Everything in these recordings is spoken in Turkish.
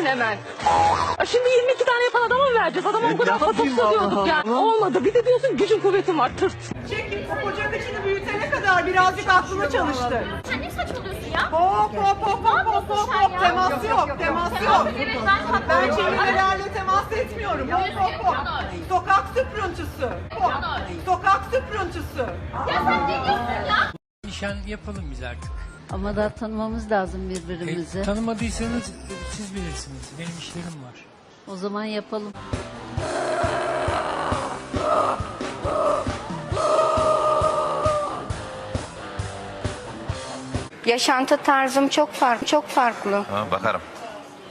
verdin hemen. Ya Şimdi 22 tane yapan adama mı vereceğiz? Adama bu kadar yapayım sapıksa Allah diyorduk ya. Allah. Olmadı. Bir de diyorsun gücün kuvvetin var. Tırt. Çekin o koca kıçını büyütene kadar birazcık aklını çalıştır. Sen ne saçmalıyorsun ya? Hop hop hop hop hop hop hop temas yok temas yok. Evet ben Ben çevrelerle temas etmiyorum. Hop hop hop. Sokak süprüntüsü. Hop. Sokak süprüntüsü. Ya sen ne diyorsun ya? Nişan yapalım biz artık. Ama daha tanımamız lazım birbirimizi. E, tanımadıysanız e, siz bilirsiniz. Benim işlerim var. O zaman yapalım. Yaşantı tarzım çok farklı. Çok farklı. Ha, bakarım.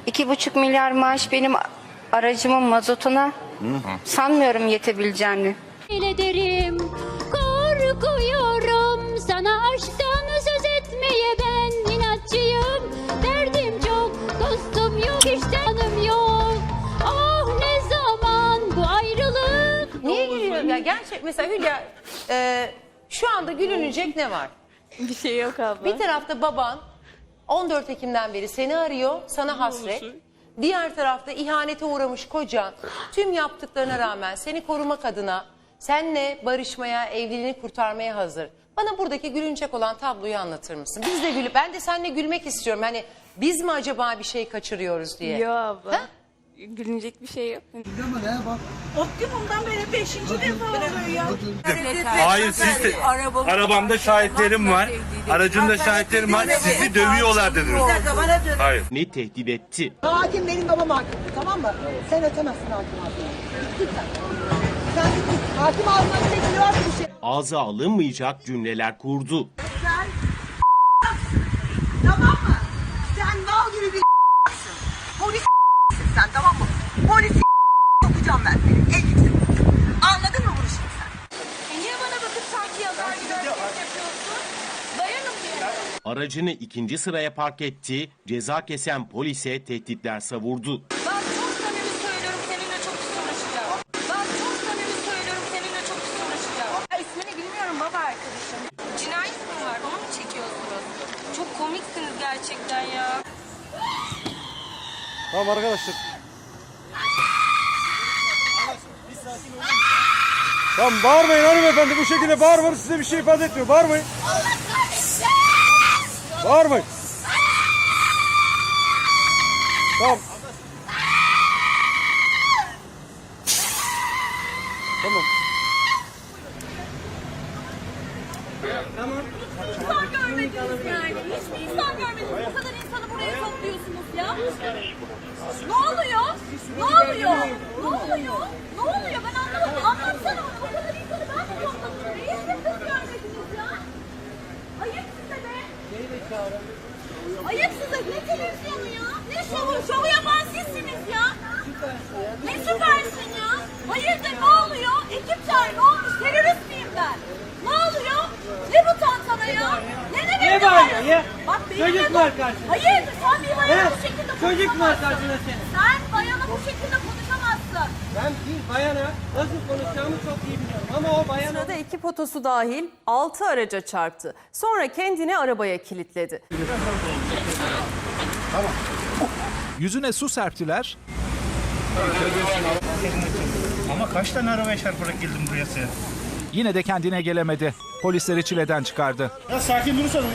İki buçuk milyar maaş benim aracımın mazotuna sanmıyorum yetebileceğini. Mesela Hülya e, şu anda gülünecek ne var? Bir şey yok abla. Bir tarafta baban 14 Ekim'den beri seni arıyor, sana hasret. Diğer tarafta ihanete uğramış kocan tüm yaptıklarına rağmen seni korumak adına senle barışmaya, evliliğini kurtarmaya hazır. Bana buradaki gülünecek olan tabloyu anlatır mısın? Biz de gülüp ben de seninle gülmek istiyorum. Hani biz mi acaba bir şey kaçırıyoruz diye. Yok abla. Ha? Gülünecek bir şey yok. Optimum'dan beri beşinci defa oluyor ya. Hayır siz de, arabamda şahitlerim var. Aracımda şahitlerim var. Sizi dövüyorlar dediniz. Hayır. ne tehdit etti. Hakim benim babam hakim. Tamam mı? Sen ötemezsin hakim ağzına. Lütfen. Sen git. Hakim ağzına çekiliyor bir şey. Ağza alınmayacak cümleler kurdu. Sen tamam mı? Sen mal gibi bir Polis sen tamam mı? Polis sokacağım ben seni. En yüksek. Anladın mı bunu şimdi sen? niye bana bakıp sanki yazar gibi hareket yapıyorsun? Dayanın diye. Aracını ikinci sıraya park etti, ceza kesen polise tehditler savurdu. Ben çok samimi söylüyorum seninle çok uğraşacağım. Ben çok samimi söylüyorum seninle çok pis uğraşacağım. Ya ismini bilmiyorum baba arkadaşım. Cinayet mi var onu mu çekiyorsunuz? Çok komiksiniz gerçekten ya. Tamam arkadaşlar. Tamam bağırmayın hanımefendi bu şekilde bağırmanız size bir şey ifade etmiyor. Bağırmayın. Bağırmayın. Tamam. Tamam. İnsan görmediniz yani. Hiçbir insan görmediniz. Bu kadar insanı buraya topluyorsunuz ya. Ne oluyor? Ne oluyor? Ne oluyor? Ne oluyor? Ben anlamadım. Anlatsana bana. Bu kadar insanı ben mi topladım? buraya? Hiç mi kız görmediniz ya? Ayıp size be. Ayıp size. Ne televizyonu ya? Ne şovu? Şovu yapan sizsiniz ya. Ne süpersin ya? Hayırdır ne oluyor? Ekip çağır ne olmuş? Terörist miyim ben? Ne oluyor? Ne bu tantana ya? Ne demek ne bağırıyorsun? ya? Bak benimle Çocuk dur- var karşında. Hayırdır sen bir bayana bu şekilde Çocuk var konuşamazsın. karşında senin. Sen bayana bu şekilde konuşamazsın. Ben bir bayana nasıl konuşacağımı çok iyi biliyorum. Ama o bayana... Sırada ekip otosu dahil 6 araca çarptı. Sonra kendini arabaya kilitledi. Yüzüne su serptiler, Ama kaç tane arabaya çarparak geldim buraya sen? yine de kendine gelemedi. Polisleri çileden çıkardı. Ya sakin durursan. Ya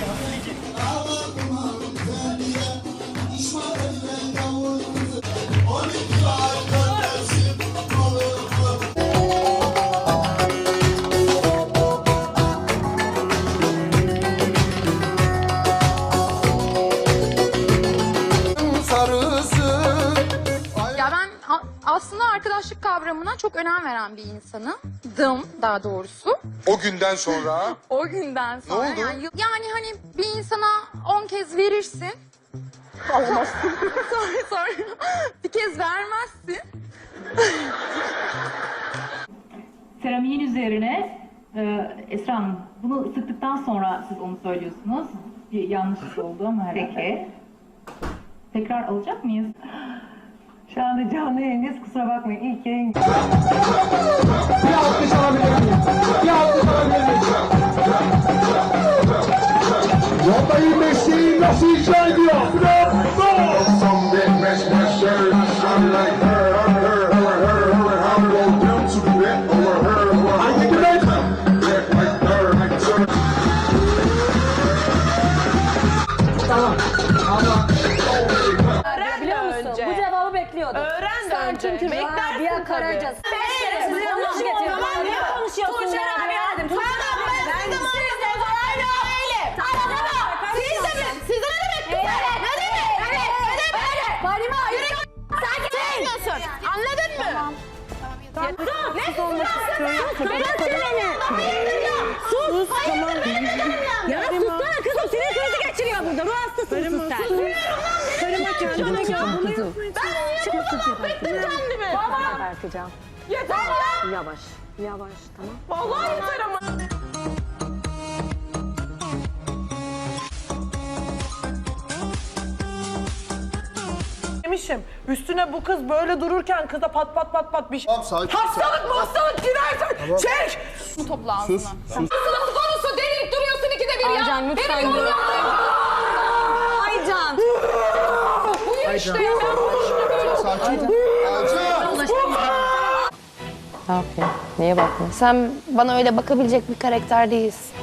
kavramına çok önem veren bir insanımdım daha doğrusu. O günden sonra O günden sonra. oldu? Yani, yani hani bir insana 10 kez verirsin. Alamazsın. sonra, sonra bir kez vermezsin. Seramiğin üzerine e, Esra Hanım bunu ısıttıktan sonra siz onu söylüyorsunuz. Bir yanlışlık oldu ama herhalde. Peki. Tekrar alacak mıyız? Şu anda canlı yayındayız kusura bakmayın. İlk yayın. Bir alkış alabilir miyim? Bir alkış alabilir miyim? Vallahi mesleği nasıl icra ediyor? Bravo! Biliyor Karaca. Ben size getiriyorum. Ne konuşuyorsun Tuğçe Rabia dedim. Tamam ben de siz de öyle öyle. Anladın mı? Siz de mi? Siz de ne demek? Evet. Ne demek? Evet. Ne demek? Farima yürü. Sen gitmiyorsun. Anladın mı? Dur. Ne sus? Bırak beni. Sus. Tamam. Ya sussana kızım. Sinir krizi geçiriyor burada. Ruh hastasısın sen. Kendine gel. Ben niye mahvettim kendimi? Baba. Berkecan. Yeter ya. Yavaş. Yavaş tamam. Vallahi yeter ama. Demişim. Üstüne bu kız böyle dururken kıza pat pat pat pat bir şey. Hastalık mı hastalık girersen çek. Topla ağzını. Sus. Sus. Sınıf konusu delirip duruyorsun ikide bir ya. Aycan, lütfen Benim dur. yolum Aycan. İşte ya işte Ne yapayım? Neye bakma? Sen bana öyle bakabilecek bir karakter değilsin.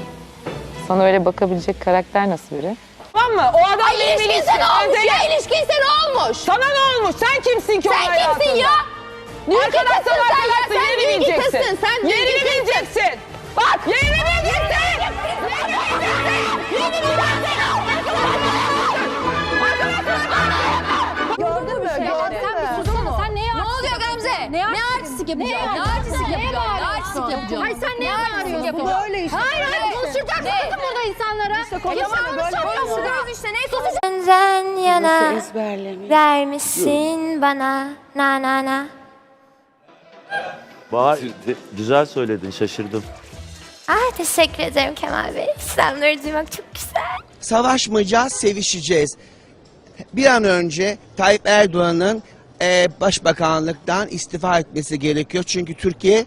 Sana öyle bakabilecek karakter nasıl biri? Tamam mı? O adam Ay ilişkin sen olmuş ya ilişkin sen olmuş. Sana ne olmuş? Sen kimsin ki onun Sen kimsin hayatında? ya? Büyük Arkadaşsan kızsın sen ya. arkadaşsın, Sen yerini bileceksin. kızsın. Sen büyük Yerini bileceksin. Bak yerini bileceksin. Gamze? Ne artistik yapacaksın? Ne artistik yapacaksın? Ne artistik yapacaksın? Hayır sen neye bağırıyorsun? Bu böyle işte. Hayır hayır konuşacaksın bakın burada insanlara. İşte konuşsana böyle. Konuşuyoruz işte ne konuşuyoruz? Senden yana vermişsin bana na na na. Bahar güzel söyledin şaşırdım. Ah teşekkür ederim Kemal Bey. İslamları duymak çok güzel. Savaşmayacağız, sevişeceğiz. Bir an önce Tayyip Erdoğan'ın e, başbakanlıktan istifa etmesi gerekiyor. Çünkü Türkiye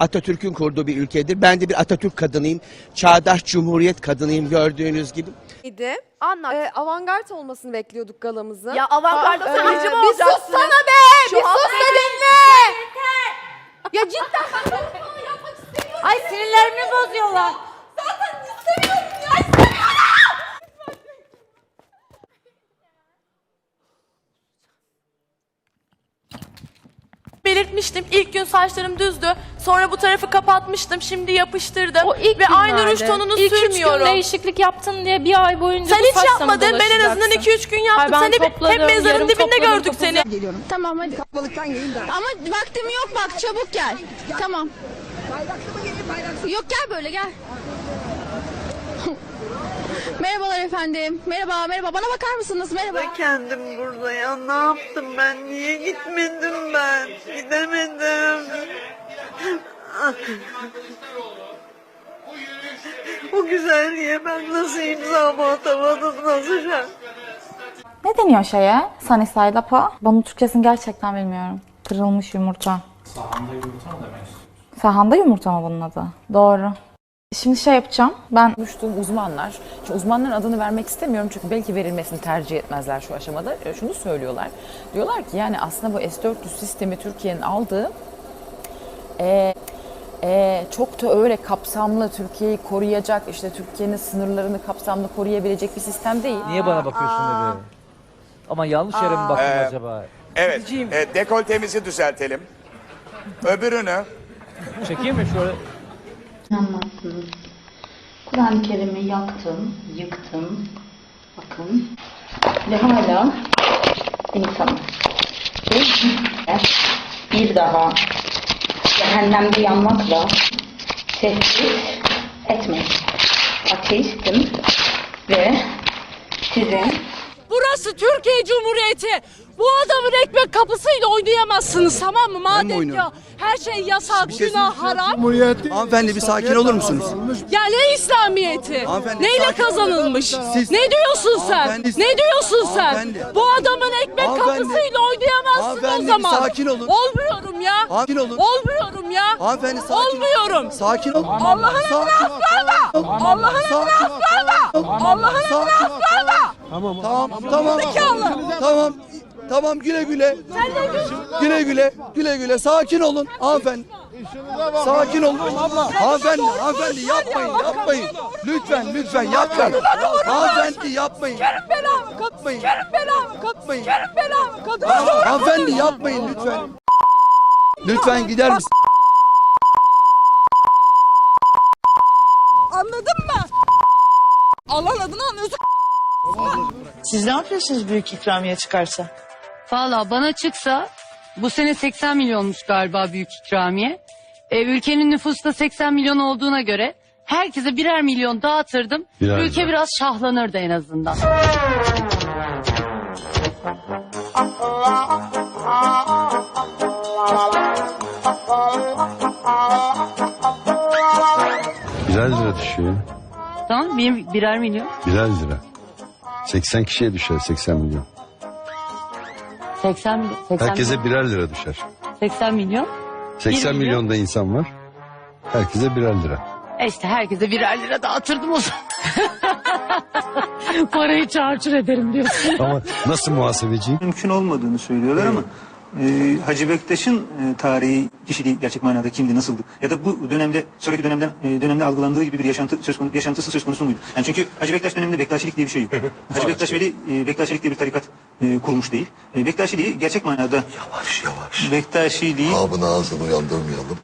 Atatürk'ün kurduğu bir ülkedir. Ben de bir Atatürk kadınıyım. Çağdaş Cumhuriyet kadınıyım gördüğünüz gibi. Anlat. Ee, avantgard olmasını bekliyorduk galamızın. Ya avantgarda ee, hacı mı bir olacaksın? sussana be! Şu bir sus da dinle! Ya cidden ben Ay sinirlerimi bozuyorlar. zaten istemiyorum ya istemiyorum! Belirtmiştim. İlk gün saçlarım düzdü. Sonra bu tarafı kapatmıştım. Şimdi yapıştırdım. Ve aynı ruj tonunu İlk üç sürmüyorum. gün değişiklik yaptın diye bir ay boyunca Sen bu hiç saçla mı yapmadın. Ben en azından dolaşacaksın? 2-3 gün yaptım. Ben Sen hep, hep topladım, mezarın yarım dibinde topladım, gördük seni. Tamam hadi. Ama vaktim yok bak çabuk gel. Tamam. Yok gel böyle gel. Merhabalar efendim. Merhaba merhaba. Bana bakar mısınız? Merhaba. kendim burada ya. Ne yaptım ben? Niye gitmedim ben? Gidemedim. O güzelliğe ben nasıl imzamı atamadım? Nasıl şey? Ne deniyor şeye? Sunny side up'a? Bunun Türkçesini gerçekten bilmiyorum. Kırılmış yumurta. Sahanda yumurta mı demek Sahanda yumurta mı bunun adı? Doğru. Şimdi şey yapacağım. Ben Konuştuğum uzmanlar, şimdi uzmanların adını vermek istemiyorum çünkü belki verilmesini tercih etmezler şu aşamada. E, Şunu söylüyorlar. Diyorlar ki yani aslında bu S-400 sistemi Türkiye'nin aldığı e, e, çok da öyle kapsamlı Türkiye'yi koruyacak, işte Türkiye'nin sınırlarını kapsamlı koruyabilecek bir sistem değil. Niye bana bakıyorsun dedi. Ama yanlış yere mi baktım acaba? Evet, e, dekoltemizi düzeltelim. Öbürünü Çekeyim mi şöyle? Anlattınız. Kur'an-ı Kerim'i yaktım, yıktım. Bakın. Ve hala insanım. Bir daha cehennemde yanmakla tehdit etmeyin. Ateistim ve sizin Burası Türkiye Cumhuriyeti. Bu adamın ekmek kapısıyla oynayamazsınız tamam mı? Madem ya her şey yasak, günah, haram. Hanımefendi bir sakin olur musunuz? Ya ne İslamiyeti? Hanımefendi, Neyle sakin- kazanılmış? Siz- Ne diyorsun sen? Hanımefendi- Ne diyorsun sen? Hanımefendi- Bu adamın ekmek Hanımefendi- kapısıyla oynayamazsın o Hanımefendi, bir zaman. sakin olun. Olmuyorum ya. Sakin olun. Olmuyorum ya. Hanımefendi sakin Olmuyorum. Sakin ol. Allah'ın Sakin ol. Allah'ın Sakin ol. Allah'ın Sakin ol. Tamam. Tamam. Tamam. Tamam. Tamam güle güle. Güle güle. Güle güle. Sakin olun hanımefendi. Sakin olun. Hanımefendi, hanımefendi yapmayın, yapmayın. Lütfen, lütfen yapmayın. Hanımefendi yapmayın. Belamı kat. Yapmayın. Belamı kat. Yapmayın. Belamı kat. Hanımefendi yapmayın lütfen. Lütfen gider misin? Siz ne yapıyorsunuz büyük ikramiye çıkarsa? Valla bana çıksa bu sene 80 milyonmuş galiba büyük ikramiye. E, ülkenin nüfusu da 80 milyon olduğuna göre herkese birer milyon dağıtırdım. Ülke biraz şahlanırdı en azından. Birer lira düşüyor. Tamam bir, birer milyon. Birer lira. 80 kişiye düşer 80 milyon. 80 milyon. 80 birer lira düşer. 80 milyon. 80 Bir milyon. milyonda insan var. Herkese birer lira. E işte herkese birer lira dağıtırdım o zaman. Parayı çarçur ederim diyorsun. Ama nasıl muhasebeci? Mümkün olmadığını söylüyorlar ama e, Hacı Bektaş'ın e, tarihi kişiliği gerçek manada kimdi, nasıldı? Ya da bu dönemde, sonraki dönemden e, dönemde algılandığı gibi bir yaşantı söz konusu, yaşantısı söz konusu muydu? Yani çünkü Hacı Bektaş döneminde Bektaşilik diye bir şey yok. Hacı Bektaş Veli e, Bektaşilik diye bir tarikat e, kurmuş değil. E, Bektaşiliği gerçek manada Yavaş yavaş. Bektaşiliği Abın ağzını uyandırmayalım.